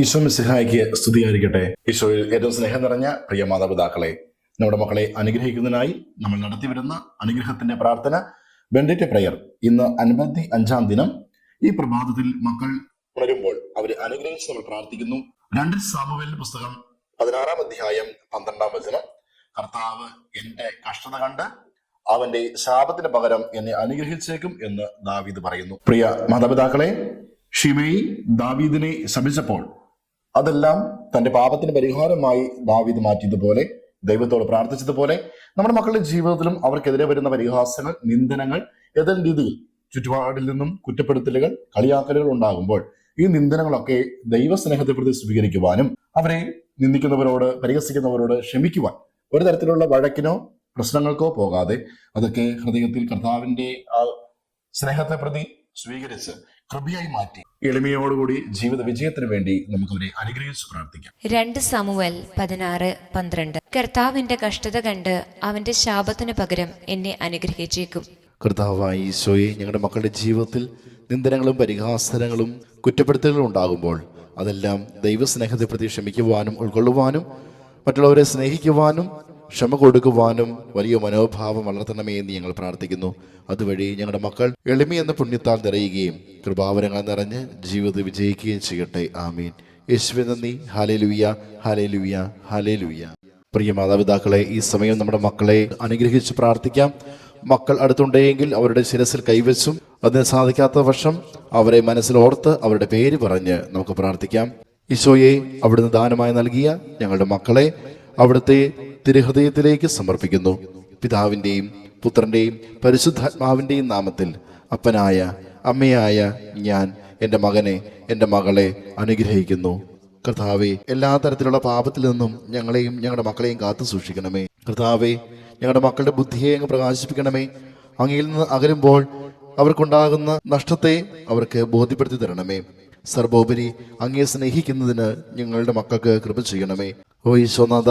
ഈശോ മിസിഹായിക്ക് സ്തുതിയായിരിക്കട്ടെ. ഈശോയിൽ ഏറ്റവും സ്നേഹം നിറഞ്ഞ പ്രിയ മാതാപിതാക്കളെ നമ്മുടെ മക്കളെ അനുഗ്രഹിക്കുന്നതിനായി നമ്മൾ നടത്തിവരുന്ന അനുഗ്രഹത്തിന്റെ പ്രാർത്ഥന ബെൻഡിറ്റ് പ്രയർ ഇന്ന് അൻപത്തി അഞ്ചാം ദിനം. ഈ പ്രഭാതത്തിൽ മക്കൾ ഉണരുമ്പോൾ അവരെ അനുഗ്രഹിച്ച് നമ്മൾ പ്രാർത്ഥിക്കുന്നു. രണ്ട് സാമുവേൽ പുസ്തകം പതിനാറാം അധ്യായം പന്ത്രണ്ടാം വചനം. കർത്താവ് എന്റെ കഷ്ടത കണ്ട് അവന്റെ ശാപത്തിന് പകരം എന്നെ അനുഗ്രഹിച്ചേക്കും എന്ന് ദാവീദ് പറയുന്നു. പ്രിയ മാതാപിതാക്കളെ ഷിമയി ദാവീദിനെ ശപിച്ചപ്പോൾ അതെല്ലാം തന്റെ പാപത്തിന് പരിഹാരമായി ദാവീദ് മാറ്റിയതുപോലെ ദൈവത്തോട് പ്രാർത്ഥിച്ചതുപോലെ നമ്മുടെ മക്കളുടെ ജീവിതത്തിലും അവർക്കെതിരെ വരുന്ന പരിഹാസങ്ങൾ നിന്ദനങ്ങൾ ഏതെങ്കിലും രീതിയിൽ ചുറ്റുപാടിൽ നിന്നും കുറ്റപ്പെടുത്തലുകൾ കളിയാക്കലുകൾ ഉണ്ടാകുമ്പോൾ ഈ നിന്ദനങ്ങളൊക്കെ ദൈവസ്നേഹത്തെ പ്രതി സ്വീകരിക്കുവാനും അവരെ നിന്ദിക്കുന്നവരോട് പരിഹസിക്കുന്നവരോട് ക്ഷമിക്കുവാൻ ഒരു തരത്തിലുള്ള വഴക്കിനോ പ്രശ്നങ്ങൾക്കോ പോകാതെ അതൊക്കെ ഹൃദയത്തിൽ കർത്താവിന്റെ ആ സ്നേഹത്തെ പ്രതി സ്വീകരിച്ച് കൃപയായി മാറ്റി. എളിമയോടുകൂടി ജീവിത വിജയത്തിന് വേണ്ടി നമുക്ക് അവരെ അനുഗ്രഹിച്ച് പ്രാർത്ഥിക്കാം. രണ്ട് സാമുവൽ പതിനാറ് പന്ത്രണ്ട്. കർത്താവിന്റെ കഷ്ടത കണ്ട് അവന്റെ ശാപത്തിന് പകരം എന്നെ അനുഗ്രഹിച്ചേക്കും. കർത്താവായ ഈശോയെ ഞങ്ങളുടെ മക്കളുടെ ജീവിതത്തിൽ നിന്ദനങ്ങളും പരിഹാസനങ്ങളും കുറ്റപ്പെടുത്തലുകളും ഉണ്ടാകുമ്പോൾ അതെല്ലാം ദൈവസ്നേഹത്തെ പ്രതി ക്ഷമിക്കുവാനും ഉൾക്കൊള്ളുവാനും മറ്റുള്ളവരെ സ്നേഹിക്കുവാനും ക്ഷമ കൊടുക്കുവാനും വലിയ മനോഭാവം വളർത്തണമേ എന്ന് ഞങ്ങൾ പ്രാർത്ഥിക്കുന്നു. അതുവഴി ഞങ്ങളുടെ മക്കൾ എളിമയെന്ന പുണ്യത്താൽ നിറയുകയും കൃപാവരങ്ങൾ നിറഞ്ഞ് ജീവിതം വിജയിക്കുകയും ചെയ്യട്ടെ. ആമീൻ. യേശുവെ നന്ദി. ഹാലേ ലുയ്യ ഹാലേ ലുയ്യ ഹാലേ ലുയ്യ പ്രിയ മാതാപിതാക്കളെ ഈ സമയം നമ്മുടെ മക്കളെ അനുഗ്രഹിച്ച് പ്രാർത്ഥിക്കാം. മക്കൾ അടുത്തുണ്ടെങ്കിൽ അവരുടെ ശിരസിൽ കൈവച്ചും അതിന് സാധിക്കാത്ത വർഷം അവരെ മനസ്സിലോർത്ത് അവരുടെ പേര് പറഞ്ഞ് നമുക്ക് പ്രാർത്ഥിക്കാം. ഈശോയെ അവിടുന്ന് ദാനമായി നൽകിയ ഞങ്ങളുടെ മക്കളെ അവിടുത്തെ തിരുഹൃദയത്തിലേക്ക് സമർപ്പിക്കുന്നു. പിതാവിന്റെയും പുത്രന്റെയും പരിശുദ്ധാത്മാവിന്റെയും നാമത്തിൽ അപ്പനായ അമ്മയായ ഞാൻ എന്റെ മകനെ എന്റെ മകളെ അനുഗ്രഹിക്കുന്നു. കർത്താവെ എല്ലാ തരത്തിലുള്ള പാപത്തിൽ നിന്നും ഞങ്ങളെയും ഞങ്ങളുടെ മക്കളെയും കാത്തു സൂക്ഷിക്കണമേ. കർത്താവെ ഞങ്ങളുടെ മക്കളുടെ ബുദ്ധിയെ അങ്ങ് പ്രകാശിപ്പിക്കണമേ. അങ്ങയിൽ നിന്ന് അകലുമ്പോൾ അവർക്കുണ്ടാകുന്ന നഷ്ടത്തെ അവർക്ക് ബോധ്യപ്പെടുത്തി തരണമേ. സർവോപരി അങ്ങയെ സ്നേഹിക്കുന്നതിന് ഞങ്ങളുടെ മക്കൾക്ക് കൃപ ചെയ്യണമേ. ഓ ഈശോനാഥ